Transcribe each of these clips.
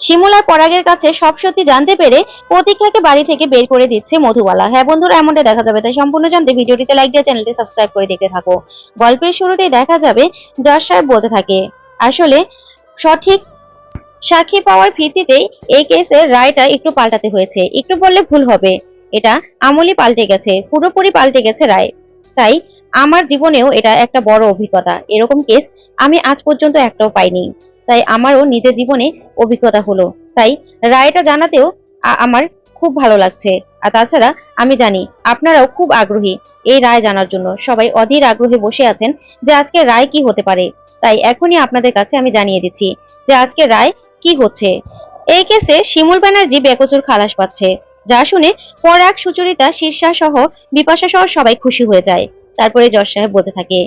শিমুল আর পরাগের কাছে সব সত্যি জানতে পেরে প্রতীক্ষাকে বাড়ি থেকে বের করে দিচ্ছে মধুবালা। হ্যাঁ বন্ধুরা এমনটা দেখা যাবে, তাই সম্পূর্ণ জানতে ভিডিওটিতে লাইক দিয়ে চ্যানেলটি সাবস্ক্রাইব করে দেখতে থাকো। গল্পের শুরুতেই দেখা যাবে যশ সাহেব বলতে থাকে, আসলে সঠিক সাক্ষী পাওয়ার ভিত্তিতেই এই কেসের রায়টা একটু পাল্টাতে হয়েছে। একটু বললে ভুল হবে। এটা আমলি পাল্টে গেছে, পুরোপুরি পাল্টে গেছে রায়। তাই আমার জীবনেও এটা একটা বড় অভিজ্ঞতা। এরকম কেস আমি আজ পর্যন্ত একটাও পাইনি। তাই আমারও নিজের জীবনে অভিজ্ঞতা হলো। তাই রায়টা জানাতেও আমার খুব ভালো লাগছে। আর তাছাড়া আমি জানি আপনারাও খুব আগ্রহী এই রায় জানার জন্য। সবাই অধীর আগ্রহে বসে আছেন যে আজকে রায় কি হতে পারে। তাই এখনই আপনাদের কাছে আমি জানিয়ে দিচ্ছি যে আজকে রায় কি হচ্ছে। এই কেসে শিমুল ব্যানার্জি বেকসুর খালাস পাচ্ছে। যা শুনে পরাগ, সুচরিতা, শীর্ষা সহ বিপাশা সহ সবাই খুশি হয়ে যায়। তারপরে যশ সাহেব বলতে থাকে,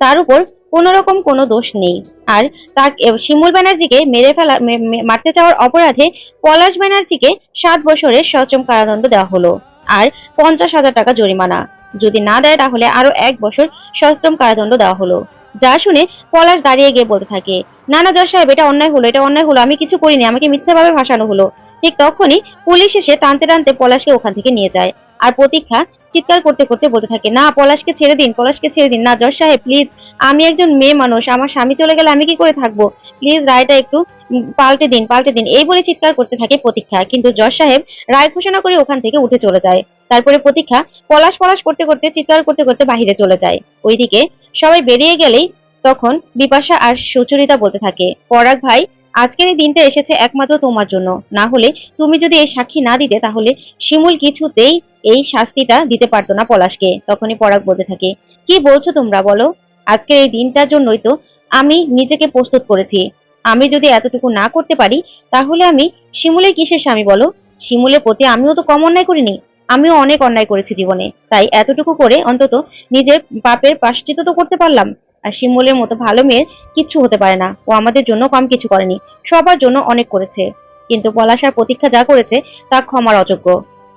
তার উপর কোনো রকম কোনো দোষ নেই। আর তার শিমুল ব্যানার্জিকে মেরে ফেলা মারতে চাওয়ার অপরাধে পলাশ ব্যানার্জিকে সাত বছরের সশ্রম কারাদণ্ড দেওয়া হলো। আর পঞ্চাশ হাজার টাকা জরিমানা। যদি না দেয়, তাহলে আরও এক বছর সশ্রম কারাদণ্ড দেওয়া হলো। যা শুনে পলাশ দাঁড়িয়ে গিয়ে বলতে থাকে, না না সাহেব, এটা অন্যায় হলো, এটা অন্যায় হলো, আমি কিছু করিনি, আমাকে মিথ্যাভাবে ভাসানো হলো। ঠিক তখনই পুলিশ এসে টানতে টানতে পলাশকে ওখান থেকে নিয়ে যায়। আর প্রতীক্ষা চিৎকার করতে করতে বলতে থাকে, না, পলাশকে ছেড়ে দিন, পলাশকে ছেড়ে দিন। না যশ সাহেব প্লিজ আমি একজন মেয়ে মানুষ, আমার স্বামী চলে গেলে আমি কি করে থাকব? প্লিজ রায়টা একটু পাল্টে দিন পাল্টে দিন। এই বলে চিৎকার করতে থাকে প্রতীক্ষা, কিন্তু যশ সাহেব রায় ঘোষণা করে ওখান থেকে উঠে চলে যায়। তারপরে প্রতীক্ষা পলাশ পলাশ করতে করতে, চিৎকার করতে করতে বাহিরে চলে যায়। ওইদিকে সবাই বেরিয়ে গেলেই তখন বিপাশা আর সুচরিতা বলতে থাকে, পরাগ ভাই আজকের এই দিনটা এসেছে একমাত্র তোমার জন্য। না হলে তুমি যদি এই সাক্ষী না দিতে, তাহলে শিমুল কিছুতেই এই শাস্তিটা দিতে পারতো না পলাশকে। তখনই পরাগ বলতে থাকে, কি বলছো তোমরা বলো? আজকের এই দিনটার জন্যই তো আমি নিজেকে প্রস্তুত করেছি। আমি যদি এতটুকু না করতে পারি, তাহলে আমি শিমুলের কিসের স্বামী বলো? শিমুলের প্রতি আমিও তো কম অন্যায় করিনি। আমিও অনেক অন্যায় করেছি জীবনে। তাই এতটুকু করে অন্তত নিজের পাপের পাশ্চিত তো করতে পারলাম। আর শিমুলের মতো ভালো মেয়ের কিচ্ছু হতে পারে না। ও আমাদের জন্য কম কিছু করেনি। সবার জন্য অনেক করেছে। কিন্তু পলাশার প্রতীক্ষা যা করেছে, তা ক্ষমার অযোগ্য।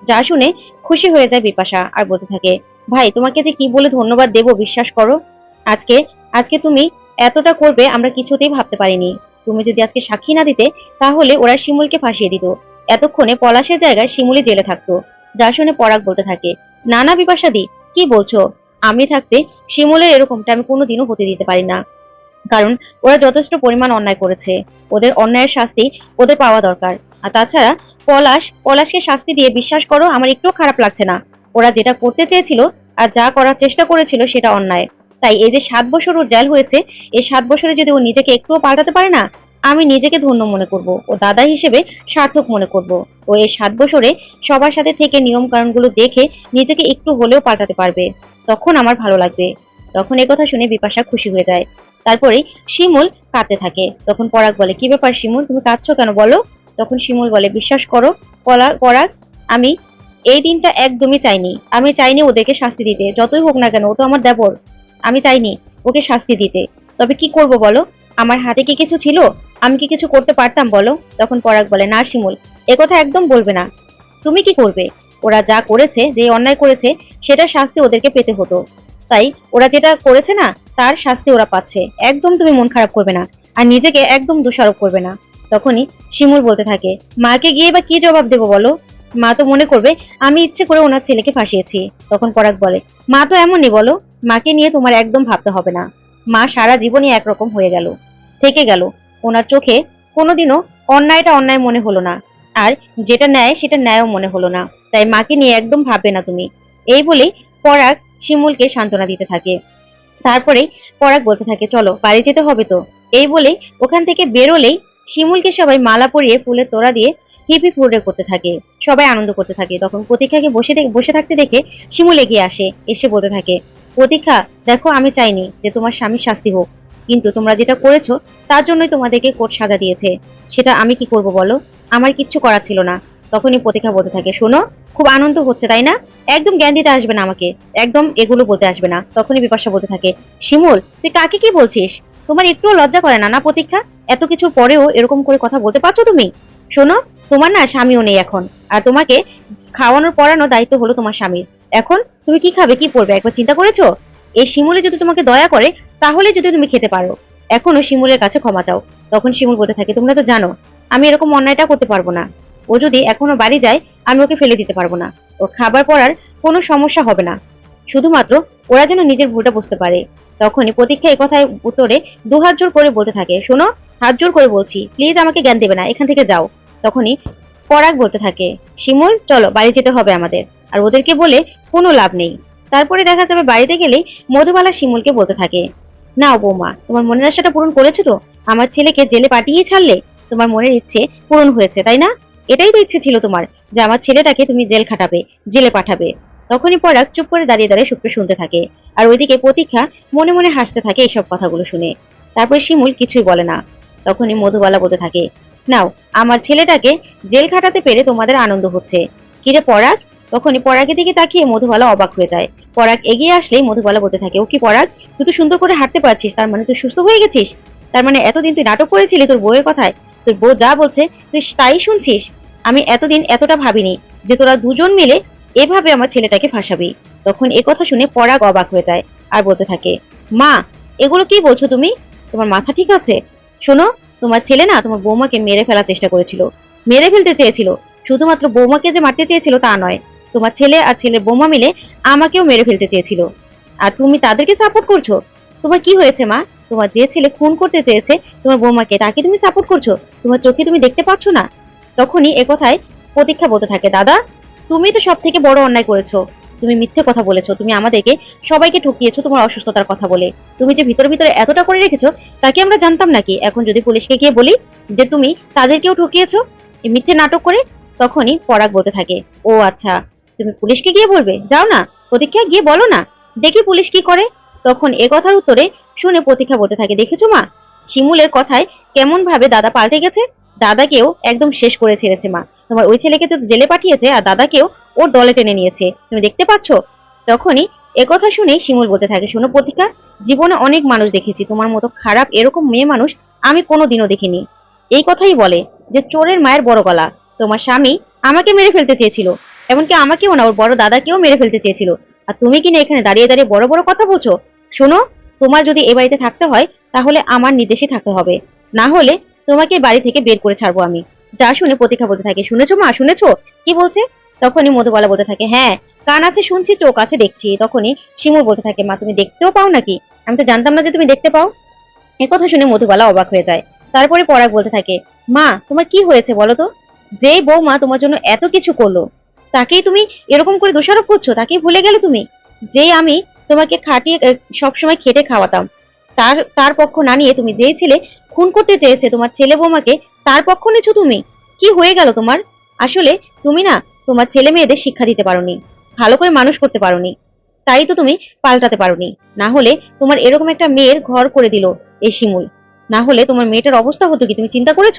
যা শুনে খুশি হয়ে যায় বিপাশা আর বলতে থাকে, ভাই, তোমাকে যে কি বলে ধন্যবাদ দেব, বিশ্বাস করো? আজকে আজকে তুমি এতটা করবে, আমরা কিছুতেই ভাবতে পারিনি। তুমি যদি আজকে সাক্ষী না দিতে, তাহলে ওরা শিমুলকে ফাঁসিয়ে দিত। এতক্ষণে পলাশের জায়গায় শিমুলি জেলে থাকতো। যা শুনে পরাগ বলতে থাকে নানা না, বিপাশাদি, কি বলছো? আমি থাকতে শিমুলের এরকমটা আমি কোনোদিনও হতে দিতে পারি না। কারণ ওরা যথেষ্ট পরিমাণ অন্যায় করেছে। ওদের অন্যায়ের শাস্তি ওদের পাওয়া দরকার। আর তাছাড়া পলাশ, পলাশকে শাস্তি দিয়ে বিশ্বাস করো, আমার একটু খারাপ লাগছে না। ওরা যেটা করতে চেয়েছিল আর যা করার চেষ্টা করেছিল সেটা অন্যায়। তাই এই যে সাত বছর ওর জেল হয়েছে, এই সাত বছরে যদি ও নিজেকে একটুও পাল্টাতে পারে না, আমি নিজেকে ধন্য মনে করব। ও দাদা হিসেবে সার্থক মনে করব। ও এই সাত বছরে সবার সাথে থেকে নিয়ম কারণগুলো দেখে নিজেকে একটু হলেও পাল্টাতে পারবে। তখন আমার ভালো লাগবে। তখন কথা শুনে বিপাশা খুশি হয়ে যায়। তারপরে শিমুল কাঁদতে থাকে। তখন পরাগ বলে, কি ব্যাপার শিমুল, তুমি কাঁদছো কেন বলো? তখন শিমুল বলে, বিশ্বাস করো পরাগ, আমি এই দিনটা একদমই চাইনি। আমি চাইনি ওদেরকে শাস্তি দিতে। যতই হোক না কেন, ও তো আমার দেবর। আমি চাইনি ওকে শাস্তি দিতে। তবে কি করব বলো? আমার হাতে কি কিছু ছিল? আমি কি কিছু করতে পারতাম বলো? তখন পরাগ বলে, না শিমুল একথা একদম বলবে না। তুমি কি করবে? ওরা যা করেছে, যে অন্যায় করেছে, সেটা শাস্তি ওদেরকে পেতে হতো। তাই ওরা যেটা করেছে না, তার শাস্তি ওরা পাচ্ছে। একদম তুমি মন খারাপ করবে না আর নিজেকে একদম দোষারোপ করবে না। তখনই শিমুল বলতে থাকে, মাকে গিয়ে বা কি জবাব দেবো বলো? মা তো মনে করবে, আমি ইচ্ছে করে ওনার ছেলেকে ফাঁসিয়েছি। তখন পরাগ বলে, মা তো এমনই বলো, মাকে নিয়ে তোমার একদম ভাবতে হবে না। মা সারা জীবনই একরকম হয়ে গেল, থেকে গেল। ওনার চোখে কোনোদিনও অন্যায়টা অন্যায় মনে হলো না। আর যেটা ন্যায়, সেটা ন্যায়ও মনে হলো না। তাই মাকে নিয়ে একদম ভাববে না তুমি। এই বলেই পরাগ শিমুলকে সান্ত্বনা দিতে থাকে। তারপরে পরাগ বলতে থাকে, চলো, বাড়ি যেতে হবে তো। এই বলেই ওখান থেকে বেরোলেই শিমুলকে সবাই মালা পরিয়ে ফুলের তোড়া দিয়ে হিপি ফুড়ে করতে থাকে। সবাই আনন্দ করতে থাকে। তখন প্রতীক্ষাকে বসে বসে থাকতে দেখে শিমুল এগিয়ে আসে, এসে বলতে থাকে, প্রতীক্ষা, দেখো আমি চাইনি যে তোমার স্বামীর শাস্তি হোক, কিন্তু তোমরা যেটা করেছ তার জন্যই তোমাদেরকে কোর্ট সাজা দিয়েছে। সেটা আমি কি করব বলো? আমার কিচ্ছু করার ছিল না। তখনই প্রতীক্ষা বলতে থাকে, শোনো, খুব আনন্দ হচ্ছে, তাই না? একদম জ্ঞান দিতে আসবে না আমাকে। একদম এগুলো বলতে আসবে না। তখনই বিপাশা বলতে থাকে, শিমুল, তুই কাকে কি বলছিস? তোমার একটুও লজ্জা করে না না প্রতীক্ষা? এত কিছুর পরেও এরকম করে কথা বলতে পারছ তুমি? শোনো, তোমার না স্বামীও নেই এখন, আর তোমাকে খাওয়ানোর পড়ানোর দায়িত্ব হলো তোমার স্বামীর। এখন তুমি কি খাবে, কি পড়বে একবার চিন্তা করেছ? এই শিমুলে যদি তোমাকে দয়া করে তাহলে যদি তুমি খেতে পারো। এখনও শিমুলের কাছে ক্ষমা চাও। তখন শিমুল বলতে থাকে, তোমরা তো জানো, আমি এরকম অন্যায়টা করতে পারব না। ও যদি এখনও বাড়ি যায়, আমি ওকে ফেলে দিতে পারব না। ওর খাবার পড়ার কোনো সমস্যা হবে না। শুধুমাত্র ওরা যেন নিজের ভুলটা বুঝতে পারে। তখনই প্রতীক্ষা কথায় উত্তরে দু হাত জোর করে বলতে থাকে, শোনো, হাত জোর করে বলছি, প্লিজ আমাকে জ্ঞান দেবে না, এখান থেকে যাও। তখনই পরাগ বলতে থাকে, শিমুল, চলো, বাড়ি যেতে হবে আমাদের। আর ওদেরকে বলে, কোনো লাভ নেই। তারপরে দেখা যাবে বাড়িতে গেলেই মধুবালা শিমুলকে বলতে থাকে, নাও বৌমা, তোমার মনের আশাটা পূরণ করেছ তো? আমার ছেলেকে জেলে পাঠিয়ে ছাড়লে তোমার মনের ইচ্ছে পূরণ হয়েছে, তাই না? এটাই তো ইচ্ছে ছিল তোমার যে আমার ছেলেটাকে তুমি জেল খাটাবে, জেলে পাঠাবে। তখনই পরাগ চুপ করে দাঁড়িয়ে দাঁড়িয়ে শুক্র শুনতে থাকে আর ওইদিকে প্রতীক্ষা মনে মনে হাসতে থাকে এইসব কথাগুলো শুনে। তারপর শিমুল কিছুই বলে না। তখনই মধুবালা বলতে থাকে, নাও, আমার ছেলেটাকে জেল খাটাতে পেরে তোমাদের আনন্দ হচ্ছে। কিরে পরাগ? তখনই পরাগের দিকে তাকিয়ে মধুবালা অবাক হয়ে যায়। পরাগ এগিয়ে আসলেই মধুবালা বলতে থাকে, ও কি পরাগ? তুই তো সুন্দর করে হাঁটতে পারছিস, তার মানে তুই সুস্থ হয়ে গেছিস? তার মানে এতদিন তুই নাটক করেছিলি তোর বউয়ের কথায়? তোর বউ যা বলছে, তুই তাই শুনছিস? আমি এতদিন এতটা ভাবিনি যে তোরা দুজন মিলে এভাবে আমার ছেলেটাকে ফাঁসাবি। তখন এ কথা শুনে পরাগ অবাক হয়ে যায় আর বলতে থাকে, মা, এগুলো কি বলছো তুমি? তোমার মাথা ঠিক আছে? শোনো, তোমার ছেলে না তোমার বৌমাকে মেরে ফেলার চেষ্টা করেছিল। মেরে ফেলতে চেয়েছিল। শুধুমাত্র বৌমাকে যে মারতে চেয়েছিল তা নয়, তোমার ছেলে আর ছেলের বৌমা মিলে আমাকেও মেরে ফেলতে চেয়েছিল। আর তুমি তাদেরকে সাপোর্ট করছ? তোমার কি হয়েছে, মা? তোমার যে ছেলে খুন করতে চেয়েছে তোমার বৌমাকে, তাকে তুমি সাপোর্ট করছ? তোমার চোখে তুমি দেখতে পাচ্ছ না? তখনই এ কথায় প্রতীক্ষা বলতে থাকে, দাদা তুমি তো সব থেকে বড় অন্যায় করেছ। তুমি মিথ্যে কথা বলেছ, তুমি আমাদেরকে সবাইকে ঠকিয়েছো তোমার অসুস্থতার কথা বলে। তুমি যে ভিতরে ভিতরে এতটা করে রেখেছো তাকে আমরা জানতাম নাকি? এখন যদি পুলিশকে গিয়ে বলি যে তুমি তাদেরকেও ঠকিয়েছো মিথ্যে নাটক করে, তখনই পরাগ বলতে থাকে, ও আচ্ছা তুমি পুলিশকে গিয়ে বলবে? যাও না প্রতীক্ষা গিয়ে বলো না। দেখি পুলিশ কি করে। তখন এ কথার উত্তরে শুনে প্রতীক্ষা বলতে থাকে, দেখেছ মা, শিমুলের কথায় কেমন ভাবে দাদা পাল্টে গেছে? দাদাকেও একদম শেষ করে ছেড়েছে মা। তোমার ওই ছেলেকে তো জেলে পাঠিয়েছে আর দাদাকেও ওর দলে টেনে নিয়েছে। তুমি দেখতে পাচ্ছ? তখনই একথা শুনেই শিমুল বলতে থাকে, শোনো প্রতীক্ষা জীবনে অনেক মানুষ দেখেছি। তোমার মতো খারাপ, এরকম মেয়ে মানুষ আমি কোনোদিনও দেখিনি। এই কথাই বলে যে, চোরের মায়ের বড় গলা। তোমার স্বামী আমাকে মেরে ফেলতে চেয়েছিল, এমনকি আমাকেও না, ওর বড় দাদাকেও মেরে ফেলতে চেয়েছিল। আর তুমি কিনা এখানে দাঁড়িয়ে দাঁড়িয়ে বড় বড় কথা বলছো? শোনো, তোমার যদি এ বাড়িতে থাকতে হয়, তাহলে আমার নির্দেশে থাকতে হবে। না হলে তোমাকে বাড়ি থেকে বের করে ছাড়বো আমি। যা শুনে প্রতীক্ষা বলতে থাকে। শুনেছো মা? শুনেছো? কি বলছে? তখনই মধুবালা বলতে থাকে হ্যাঁ কান আছে, শুনছি, চোখ আছে, দেখছি। তখনই শিমুর বলতে থাকে, মা, তুমি দেখতেও পাও নাকি? আমি তো জানতাম না যে তুমি দেখতে পাও। কথা শুনে মধুবালা অবাক হয়ে যায়। তারপরে পরাগ বলতে থাকে, মা, তোমার কি হয়েছে বলো তো? যেই বৌমা তোমার জন্য এত কিছু করল, তাকেই তুমি এরকম করে দোষারোপ করছ? তাকেই ভুলে গেলে তুমি? যে আমি তোমাকে খাটিয়ে সবসময় খেটে খাওয়াতাম, তার তার পক্ষ না নিয়ে তুমি যেই ছেলে খুন করতে চেয়েছে তোমার ছেলে বৌমাকে, তার পক্ষ নিছো তুমি? কি হয়ে গেল তোমার? আসলে তুমি না তোমার ছেলে মেয়েদের শিক্ষা দিতে পারোনি, ভালো করে মানুষ করতে পারোনি। তাই তো তুমি পাল্টাতে পারোনি। না হলে তোমার এরকম একটা মেয়ের ঘর করে দিল এই শিমুল। না হলে তোমার মেয়েটার অবস্থা হতো কি? তুমি চিন্তা করেছ?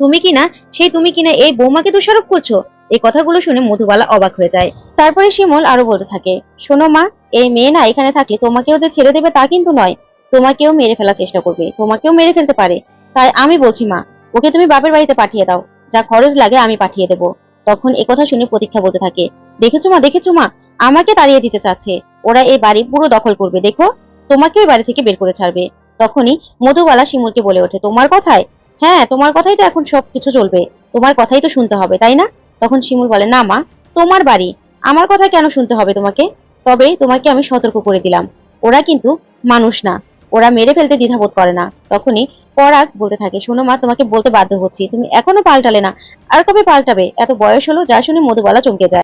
তুমি কি না সেই তুমি কিনা এই বৌমাকে দোষারোপ করছ? এই কথাগুলো শুনে মধুবালা অবাক হয়ে যায়। তারপরে শিমল আরও বলতে থাকে, শোনো মা, এই মেয়ে না এখানে থাকলে তোমাকেও যে ছেড়ে দেবে তা কিন্তু নয়। তোমাকেও মেরে ফেলার চেষ্টা করবে, তোমাকেও মেরে ফেলতে পারে। তাই আমি বলছি, মা, ওকে তুমি বাপের বাড়িতে পাঠিয়ে দাও, যা খরচ লাগে আমি পাঠিয়ে দেবো। তখন একথা শুনে প্রতীক্ষা বলতে থাকে, দেখেছ মা দেখেছ মা, আমাকে তাড়িয়ে দিতে চাচ্ছে। ওরা এই বাড়ি পুরো দখল করবে, দেখো? তোমাকেও এই বাড়ি থেকে বের করে ছাড়বে। তখনই মধুবালা শিমুলকে বলে ওঠে, তোমার কথায়? হ্যাঁ তোমার কথাই তো এখন সবকিছু চলবে, তোমার কথাই তো শুনতে হবে, তাই না? তখন শিমুল বলে, না মা, তোমার বাড়ি, আমার কথা কেন শুনতে হবে তোমাকে? তবে তোমাকে আমি সতর্ক করে দিলাম, ওরা কিন্তু মানুষ না ওরা মেরে ফেলতে দ্বিধাবোধ করে না। তখনই পরাগ বলতে থাকে, শোনো মা, তোমাকে বলতে বাধ্য হচ্ছি। তুমি এখনও পাল্টালে না। আর কবে পাল্টাবে? এত বয়স হলো, যা শুনে মধুবালা চমকে যায়।